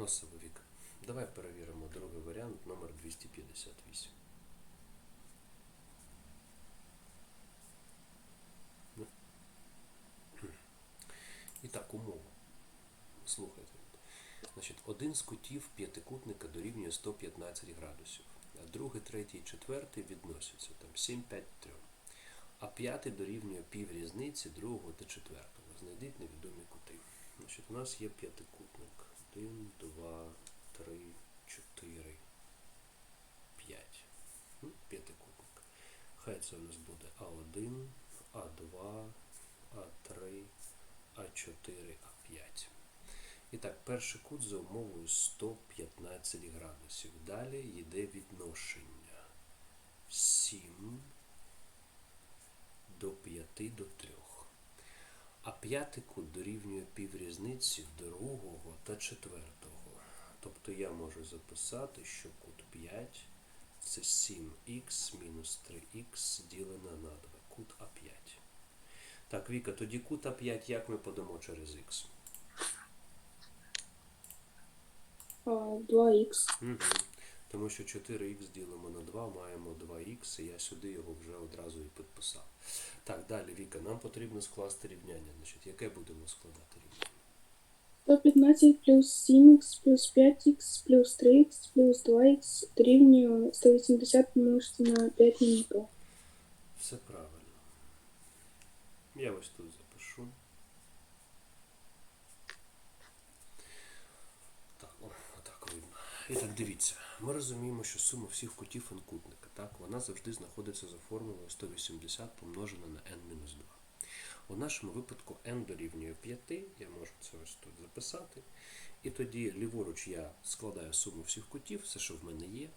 Носовий вік. Давай перевіримо другий варіант, номер 258. Ну. І так, умова. Слухайте. Значить, один з кутів п'ятикутника дорівнює 115 градусів, а другий, третій, четвертий відносяться там 7, 5, 3. А п'ятий дорівнює пів різниці другого та четвертого. Знайдіть невідомі кути. Значить, у нас є п'ятикутник. 1, 2, 3, 4, 5. Ну, П'ятикутник. Хай це у нас буде А1, А2, А3, А4, А5. І так, перший кут за умовою 115 градусів. Далі йде відношення 7 до 5 до 3. А п'ятий кут дорівнює піврізниці другого та четвертого. Тобто я можу записати, що кут 5 це 7х мінус 3х ділене на 2. Кут А5. Так, Віка, тоді кут А5 як ми подамо через х? 2х. Угу. Тому що 4х ділимо на 2, маємо 2х, і я сюди його вже одразу і підписав. Так, далі, Віка, нам потрібно скласти рівняння. Значить, яке будемо складати рівняння? 115 плюс 7х плюс 5х плюс 3х плюс 2х дорівнює 180 помножити на 5 мінус 2. Все правильно. Я ось тут запишу. Так, о, отак видно. І так, дивіться. Ми розуміємо, що сума всіх кутів n-кутника, так, вона завжди знаходиться за формулою 180 помножена на n-2. У нашому випадку n дорівнює 5, я можу це ось тут записати. І тоді ліворуч я складаю суму всіх кутів, все, що в мене є.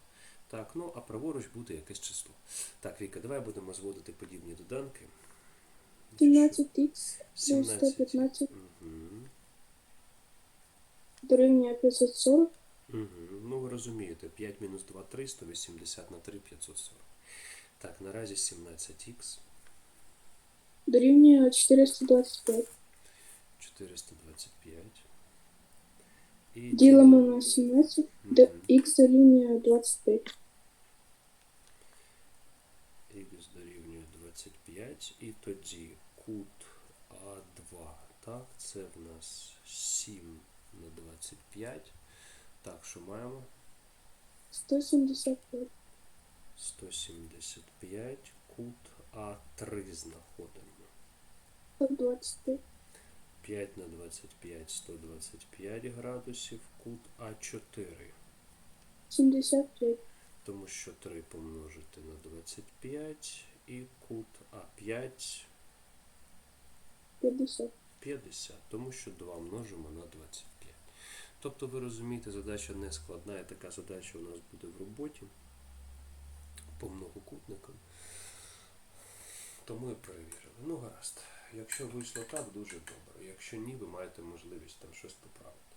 Так, ну а праворуч буде якесь число. Так, Віка, давай будемо зводити подібні доданки. 17х плюс 115 Угу. дорівнює 540. Угу. Розумієте, 5 мінус 2 3, 180 на 3, 540. Так, наразі 17х, Дорівнює 425. 425. І Ділимо на 17, де х дорівнює 25. Х дорівнює 25. І тоді кут А2. Так, це в нас 7 на 25. Так, що маємо? 175. 175. Кут А3 знаходимо. 125. 5 на 25 125 градусів, кут А4. 75. Тому що 3 помножити на 25 і кут А5 50. 50, тому що 2 множимо на 25. Тобто, ви розумієте, задача не складна, і така задача у нас буде в роботі по многокутникам. Тому і перевірили. Ну, гаразд. Якщо вийшло так, дуже добре. Якщо ні, ви маєте можливість там щось поправити.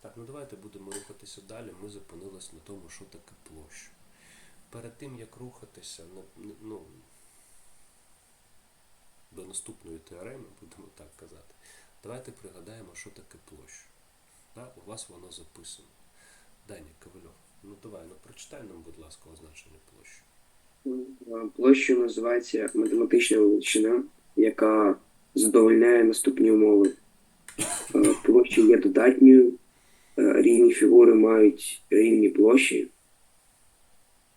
Так, ну давайте будемо рухатися далі. Ми зупинились на тому, що таке площа. Перед тим, як рухатися, ну, до наступної теореми, будемо так казати, давайте пригадаємо, що таке площа. Да? У вас воно записано. Даня Ковальов, ну давай, ну прочитай нам, будь ласка, означення площі. Площею називається математична величина, яка задовольняє наступні умови. Е, Площа є додатньою, е, рівні фігури мають рівні площі.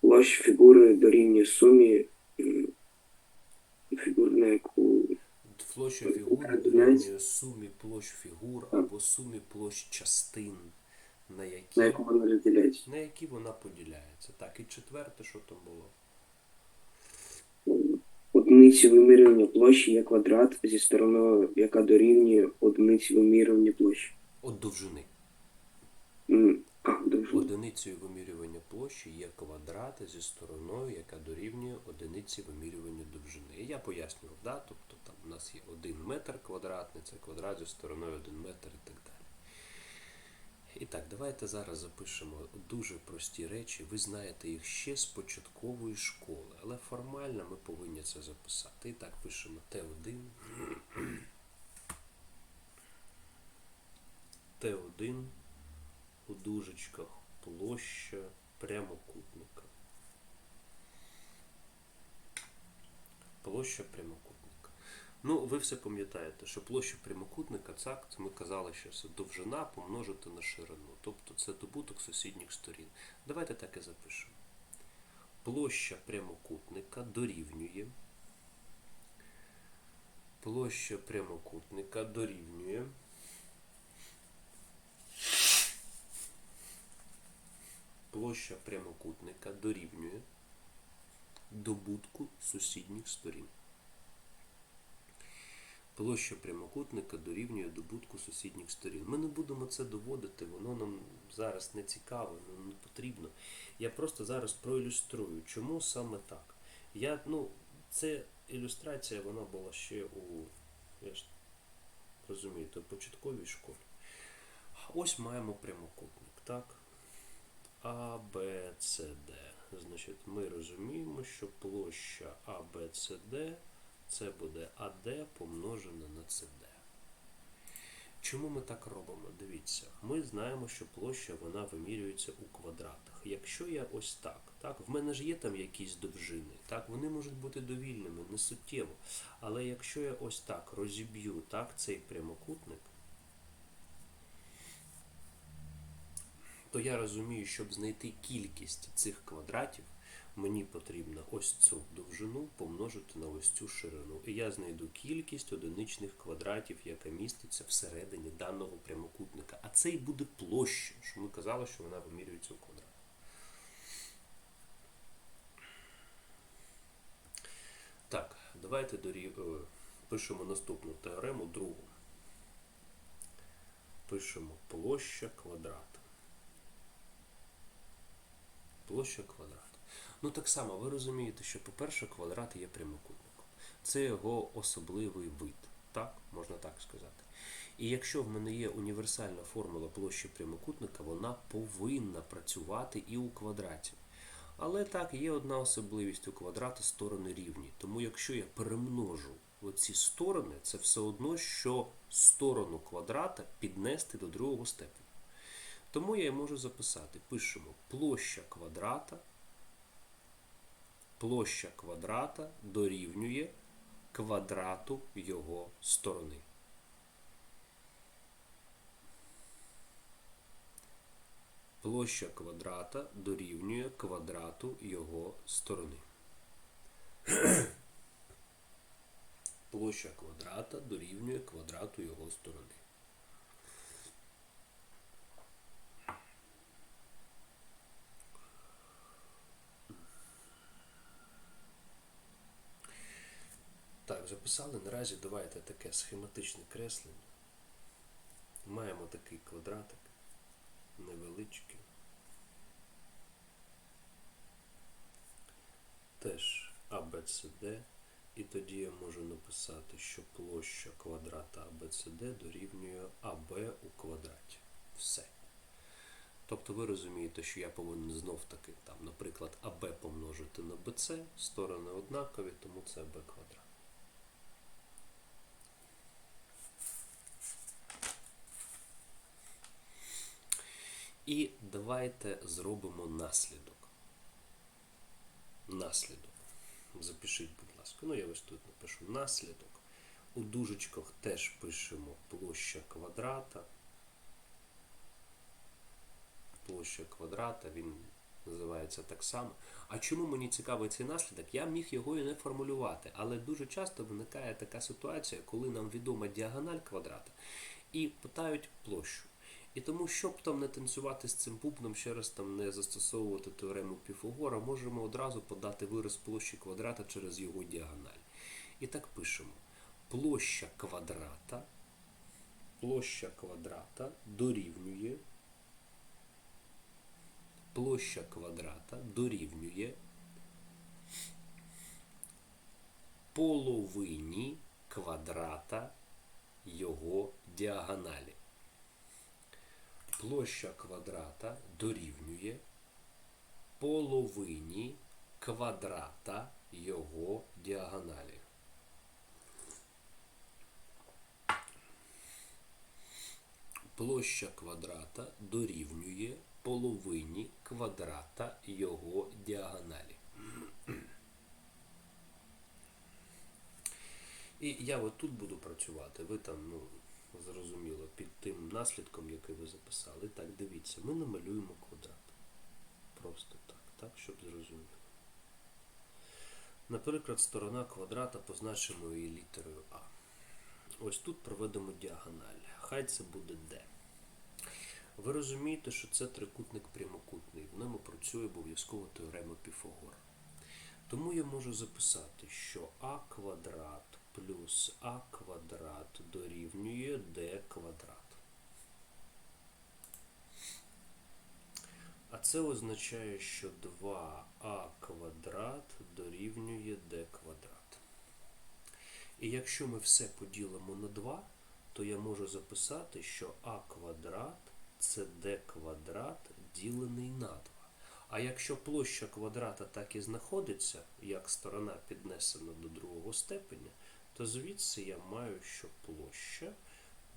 Площа фігури дорівнює сумі фігур, на яку Площа фігури дорівнює сумі площ фігур або сумі площ частин, на які, на яку вона розділяється. на які вона поділяється. Так, і четверте, що там було? Одиниці вимірювання площі є квадрат зі стороною, яка дорівнює одиниці вимірювання площі. От довжини. Одиницею вимірювання площі є квадрат зі стороною, яка дорівнює одиниці вимірювання довжини. Я пояснював, да? тобто там у нас є один метр квадратний, це квадрат зі стороною 1 метр і так далі. І так, давайте зараз запишемо дуже прості речі. Ви знаєте їх ще з початкової школи, але формально ми повинні це записати. І так, пишемо Т1. Т1 у дужечках площа прямокутника. Площа прямокутника. Ну, ви все пам'ятаєте, що площа прямокутника, цак, це ми казали, що це довжина помножити на ширину. Тобто це добуток сусідніх сторін. Давайте так і запишемо. Площа прямокутника дорівнює. Площа прямокутника дорівнює. Площа прямокутника дорівнює добутку сусідніх сторін. Площа прямокутника дорівнює добутку сусідніх сторін. Ми не будемо це доводити, воно нам зараз не цікаво, нам не потрібно. Я просто зараз проілюструю, чому саме так. Я, ну, це ілюстрація, вона була ще у, я ж розумієте, початковій школі. Ось маємо прямокутник, так? А, Б, С, Д. Значить, ми розуміємо, що площа А, Б, С, Д це буде АД помножене на СД. Чому ми так робимо? Дивіться, ми знаємо, що площа вона вимірюється у квадратах. Якщо я ось так, так, в мене ж є там якісь довжини, так, вони можуть бути довільними, не суттєво. Але якщо я ось так розіб'ю так, цей прямокутник, то я розумію, щоб знайти кількість цих квадратів, мені потрібно ось цю довжину помножити на ось цю ширину. І я знайду кількість одиничних квадратів, яка міститься всередині даного прямокутника. А це і буде площа, що ми казали, що вона вимірюється у квадрат. Так, давайте дорі... е, пишемо наступну теорему, другу. Пишемо площа квадрата. Площа квадрата. Ну так само, ви розумієте, що, по-перше, квадрат є прямокутником. Це його особливий вид. Так, можна так сказати. І якщо в мене є універсальна формула площі прямокутника, вона повинна працювати і у квадраті. Але так, є одна особливість у квадрата сторони рівні. Тому якщо я перемножу оці сторони, це все одно, що сторону квадрата піднести до другого степеня. Тому я можу записати. Пишемо площа квадрата. Площа квадрата дорівнює квадрату його сторони. Площа квадрата дорівнює квадрату його сторони. Площа квадрата дорівнює квадрату його сторони. Так, записали наразі давайте таке схематичне креслення. Маємо такий квадратик невеличкий. Теж ABCD. І тоді я можу написати, що площа квадрата ABCD дорівнює АБ у квадраті. Все. Тобто ви розумієте, що я повинен знов таки, там, наприклад, АБ помножити на BC, сторони однакові, тому це АБ квадрат. І давайте зробимо наслідок. Наслідок. Запишіть, будь ласка. Ну, я ось тут напишу наслідок. У дужечках теж пишемо площа квадрата. Площа квадрата, він називається так само. А чому мені цікавий цей наслідок? Я міг його і не формулювати, але дуже часто виникає така ситуація, коли нам відома діагональ квадрата і питають площу. І тому, щоб там не танцювати з цим бубном, ще раз там не застосовувати теорему Піфагора, можемо одразу подати вираз площі квадрата через його діагональ. І так пишемо. Площа квадрата, площа квадрата дорівнює площа квадрата дорівнює половині квадрата його діагоналі. Площа квадрата дорівнює половині квадрата його діагоналі. площа квадрата дорівнює половині квадрата його діагоналі. І я от тут буду працювати. Ви там, ну, зрозуміло, під тим наслідком, який ви записали. Так, дивіться, ми намалюємо квадрат. Просто так, так, щоб зрозуміло. Наприклад, сторона квадрата позначимо її літерою А. Ось тут проведемо діагональ. Хай це буде D. Ви розумієте, що це трикутник прямокутний. В ньому працює обов'язково теорема Піфагора. Тому я можу записати, що а квадрат плюс а квадрат дорівнює d квадрат. А це означає, що 2а квадрат дорівнює d квадрат. І якщо ми все поділимо на 2, то я можу записати, що а квадрат це d квадрат ділений на 2. А якщо площа квадрата так і знаходиться, як сторона піднесена до другого степеня, то звідси я маю, що площа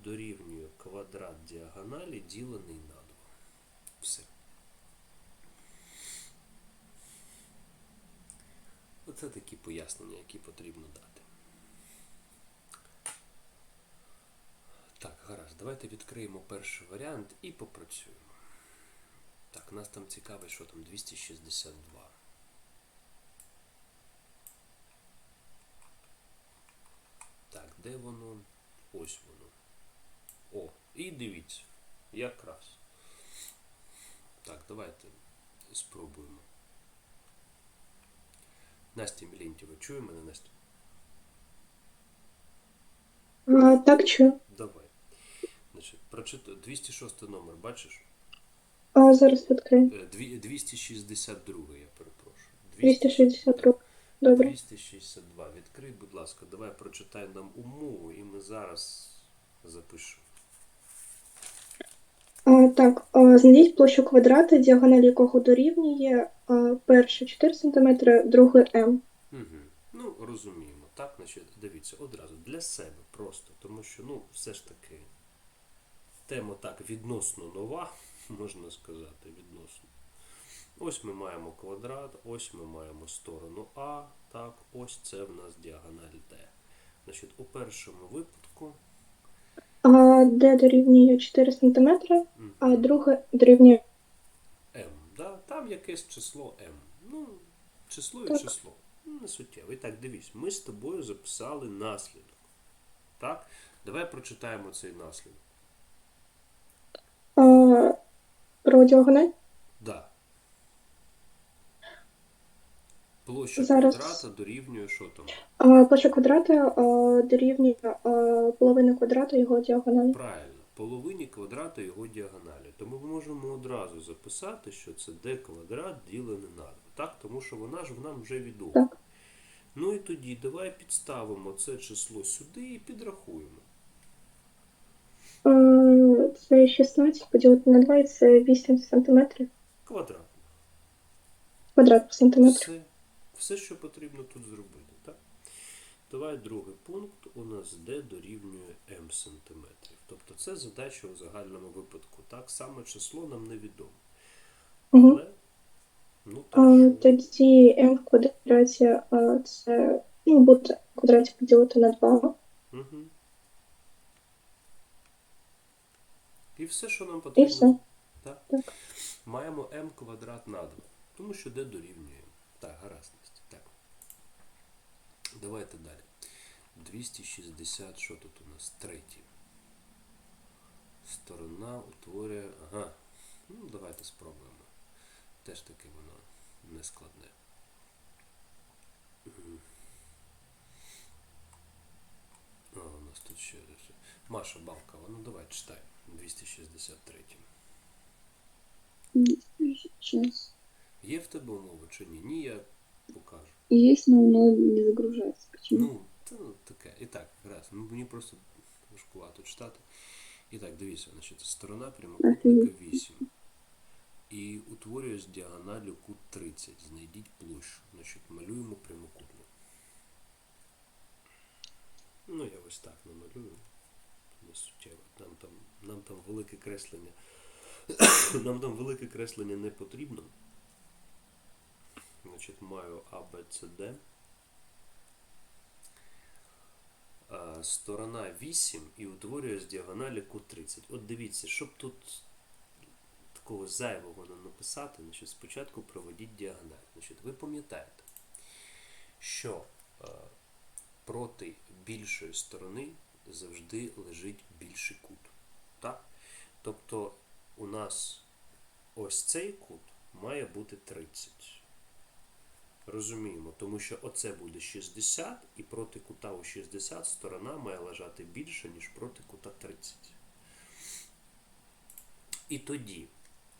дорівнює квадрат діагоналі ділений на 2. Все. Оце такі пояснення, які потрібно дати. Так, гаразд, давайте відкриємо перший варіант і попрацюємо. Так, нас там цікавить, що там 262. Так, де воно? Ось воно. О, і дивіться. Якраз. Так, давайте спробуємо. Настя Мілентьєва, чує мене, Настя? А, так, чую. Давай. Значить, прочитай 206 номер, бачиш? А, зараз відкрию. Е, дві- 262, я перепрошую. 262. Добре. 262. Відкрий, будь ласка, давай прочитай нам умову, і ми зараз запишемо. Так, знайдіть площу квадрата, діагональ якого дорівнює а, перше 4 см, друге М. Угу. Ну, розуміємо. Так, значить, дивіться, одразу для себе просто, тому що, ну, все ж таки, тема так відносно нова, можна сказати, відносно. Ось ми маємо квадрат, ось ми маємо сторону А, так, ось це в нас діагональ D. Значить, у першому випадку А, де дорівнює 4 см, а друге дорівнює М, да? там якесь число М. Ну, число і Так. число. Ну, Не суттєво. І так, дивись, ми з тобою записали наслідок. Так? Давай прочитаємо цей наслідок. а, про діагональ. Да. Площа Зараз. квадрата дорівнює що там? А, площа квадрата а, дорівнює а, половина квадрата його діагоналі. Правильно, половині квадрата його діагоналі. Тому ми можемо одразу записати, що це d квадрат ділене на 2. Так? Тому що вона ж нам вже відома. Так. Ну і тоді давай підставимо це число сюди і підрахуємо. Це 16 поділити на 2, і це 8 см. Квадрат. Квадрат по сантиметру. Все, все, що потрібно тут зробити. Так? Давай другий пункт у нас d дорівнює m сантиметрів. Тобто це задача у загальному випадку. Так, саме число нам невідомо. Угу. Але, ну, А, що? тоді m в квадраті а, це ну, буде в квадраті поділити на 2. Угу. І все, що нам І потрібно. все. Так? Так. Маємо m квадрат на 2. Тому що d дорівнює. Так, гаразд. Давайте далі. 260, що тут у нас? Третій. Сторона утворює. Ага. Ну, давайте спробуємо. Теж таки воно не складне. А, у нас тут ще. Маша Балкова, ну давай читай. 263. Сейчас. Є в тебе умови чи ні? Ні, я покажу. Есть, но оно не загружается. Почему? Ну, ну, таке. І так, раз. Ну, мені просто важкувато читати. І так, дивіться, значить, сторона прямокутника 8. І утворює з діагоналю кут 30. Знайдіть площу. Значить, малюємо прямокутник. Ну, я ось так намалюю. не суттєво. Нам там, нам там велике креслення. нам там велике креслення не потрібно. Значить, маю С, Д. Сторона 8 і утворює з діагоналі кут 30. От дивіться, щоб тут такого зайвого не написати, значить, спочатку проведіть діагональ. Значить, ви пам'ятаєте, що е, проти більшої сторони завжди лежить більший кут. Так? Тобто у нас ось цей кут має бути 30. Розуміємо, тому що оце буде 60, і проти кута у 60 сторона має лежати більше, ніж проти кута 30. І тоді,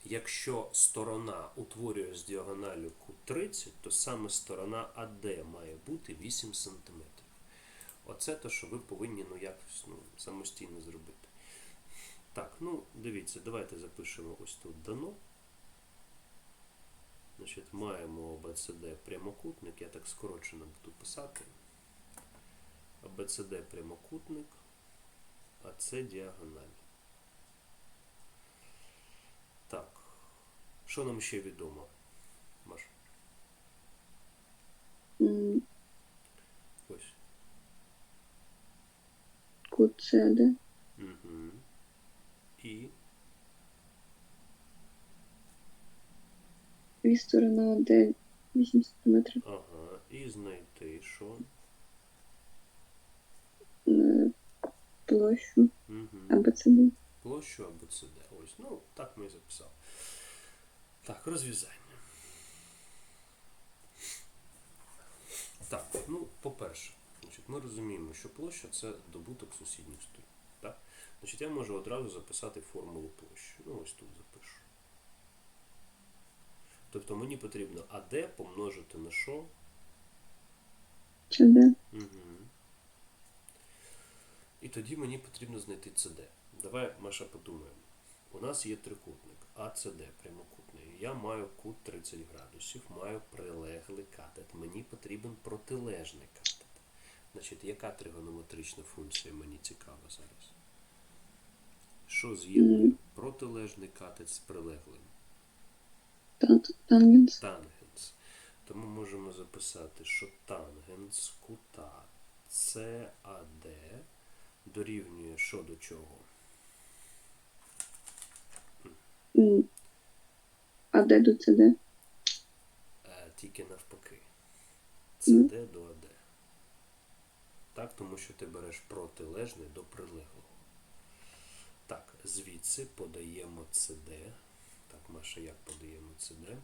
якщо сторона утворює з діагоналю кут 30, то саме сторона АД має бути 8 см. Оце те, що ви повинні ну, якось ну, самостійно зробити. Так, ну дивіться, давайте запишемо ось тут дано. Значить, маємо ABCD прямокутник, я так скорочено буду писати. ABCD прямокутник, а це діагональ. Так. Що нам ще відомо? Маш, ось. Кут С, да? Угу. І І сторона Д 8 см. ага. І знайти що? Площу Угу. АБЦД. площу або ЦД. Ось, ну, так ми і записали. Так, розв'язання. Так, ну, по-перше, ми розуміємо, що площа це добуток сусідніх сторін. Так? Значить, я можу одразу записати формулу площі. Ну, ось тут запишу. Тобто мені потрібно АД помножити на що? ЧД. Угу. І тоді мені потрібно знайти CD. Давай, Маша, подумаємо. У нас є трикутник АЦД прямокутний. Я маю кут 30 градусів, маю прилеглий катет. Мені потрібен протилежний катет. Значить, яка тригонометрична функція мені цікава зараз? Що з'єднує протилежний катет з прилеглим? Тан- Тангенс. тангенс. Тому можемо записати, що тангенс кута CAD дорівнює що до чого? АД до ЦД. Е, тільки навпаки. CD до AD. Так, тому що ти береш протилежний до прилеглого. Так, звідси подаємо CD. Маша, як подаємо CD?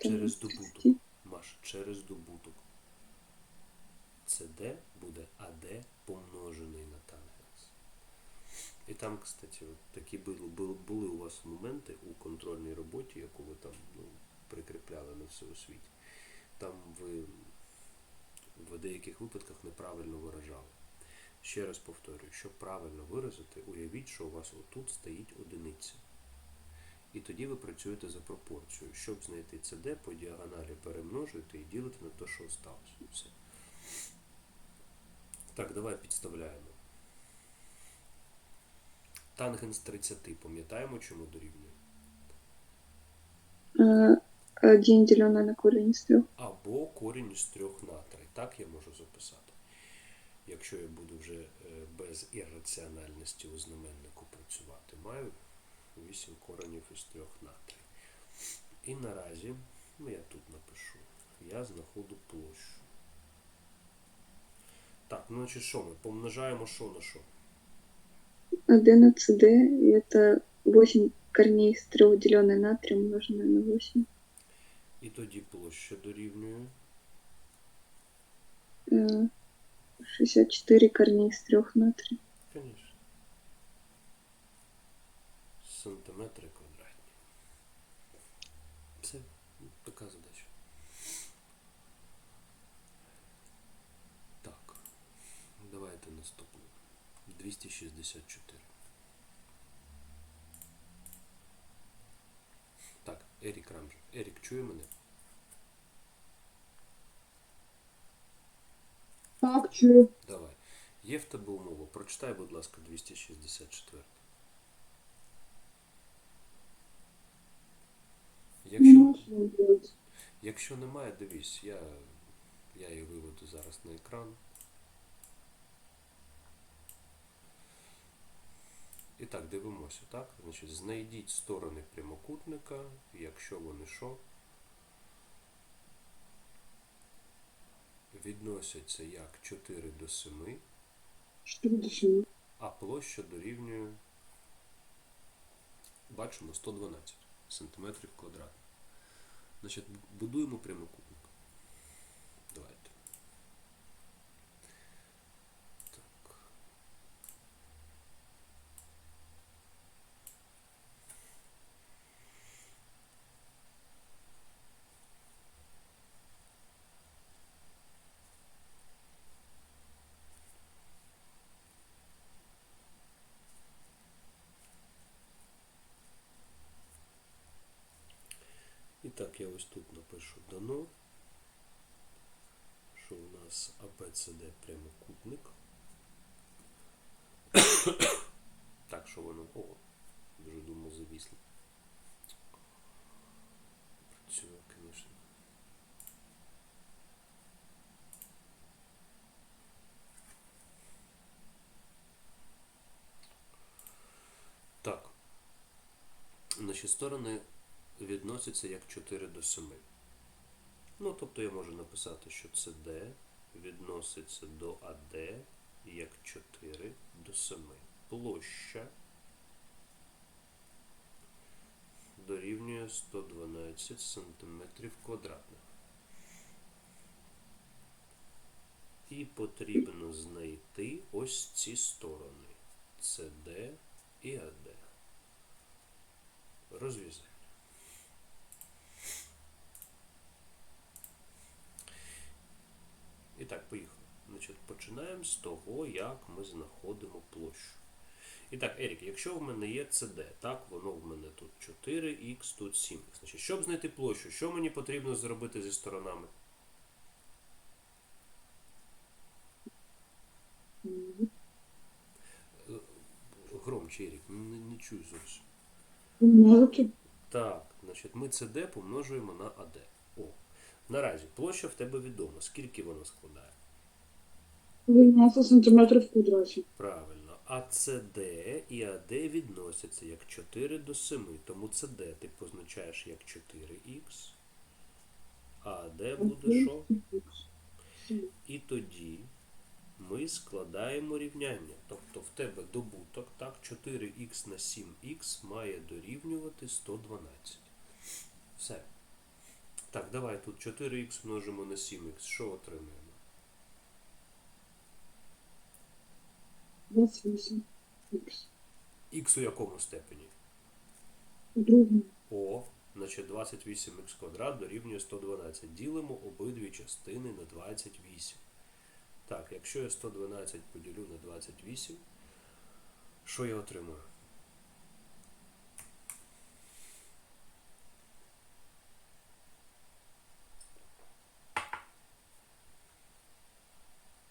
Через добуток. Маш, через добуток. CD буде AD помножений на тангенс. І там, кстати, такі були, були, у вас моменти у контрольній роботі, яку ви там ну, прикріпляли на всеосвіті. Там ви в деяких випадках неправильно виражали. Ще раз повторюю, щоб правильно виразити, уявіть, що у вас отут стоїть одиниця. І тоді ви працюєте за пропорцією. Щоб знайти CD, по діагоналі перемножуєте і ділите на те, що осталось. Все. Так, давай підставляємо. Тангенс 30, пам'ятаємо, чому дорівнює? Е, Один на корень из трех. Або корінь із 3 на 3. Так я можу записати. Якщо я буду вже е, без ірраціональності у знаменнику працювати, маю 8 коренів із 3 на 3. І наразі, ну я тут напишу, я знаходжу площу. Так, ну значить що ми? Помножаємо що на що? АД на ЦД. И это 8 корней из 3 деленное на 3 умноженное на 8. І тоді площа дорівнює. Э, 64 корней из 3 на 3. Конечно. Сантиметри квадратні. Ну, така задача. Так. Давайте наступну. 264. Ерік Рамж. Ерік, чує мене? Так, чую. Давай. Є в тебе умова. Прочитай, будь ласка, 264. Якщо Якщо немає, дивись, я я її виведу зараз на екран. І так, дивимося, так? Значить, знайдіть сторони прямокутника, якщо вони що? Відносяться як 4 до 7, Що буде ще? а площа дорівнює, бачимо, 112 сантиметрів квадратних. Значить, будуємо прямокутник. Давайте. Так. І так, я ось тут напишу дано, що у нас ABCD прямокутник. так, що воно. О, дуже думав завісло. Працює, звісно. Так. Значить, сторони відносяться як 4 до 7. Ну, тобто я можу написати, що CD відноситься до AD як 4 до 7. Площа дорівнює 112 см квадратних. І потрібно знайти ось ці сторони CD і AD. Розв'язання. І так, поїхали. Значить, починаємо з того, як ми знаходимо площу. І так, Ерік, якщо в мене є CD, так, воно в мене тут 4х, тут 7х. Значить, щоб знайти площу, що мені потрібно зробити зі сторонами? Е, Громче, Ерік, не, не чую зовсім. Так, значить, ми CD помножуємо на AD. Наразі площа в тебе відома. Скільки вона складає? 12 сантиметрів в квадраті. Правильно. А CD і AD відносяться як 4 до 7. Тому CD ти позначаєш як 4х. А AD буде що? І тоді ми складаємо рівняння. Тобто в тебе добуток, так, 4х на 7х має дорівнювати 112. Все. Так, давай тут 4х множимо на 7х. Що отримаємо? 28. Х. Х у якому степені? У другому. О, значить 28х квадрат дорівнює 112. Ділимо обидві частини на 28. Так, якщо я 112 поділю на 28, що я отримую?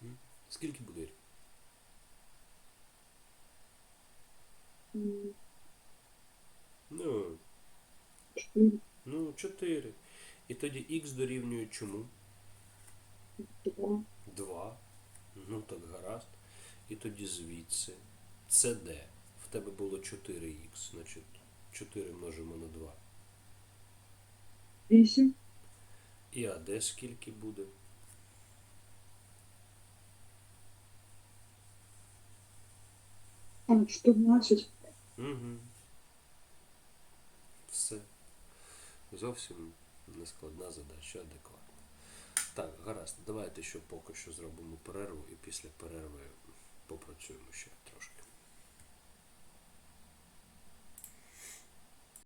М? Скільки буде? М, Ну, ну, 4. І тоді х дорівнює чому? два. 2. Ну так гаразд. І тоді звідси CD. В тебе було 4х, значить 4 множимо на 2. Вісім. І АД скільки буде? А, 14. Угу. Все. Зовсім нескладна задача, адекватна. Так, гаразд, давайте ще поки що зробимо перерву і після перерви попрацюємо ще трошки.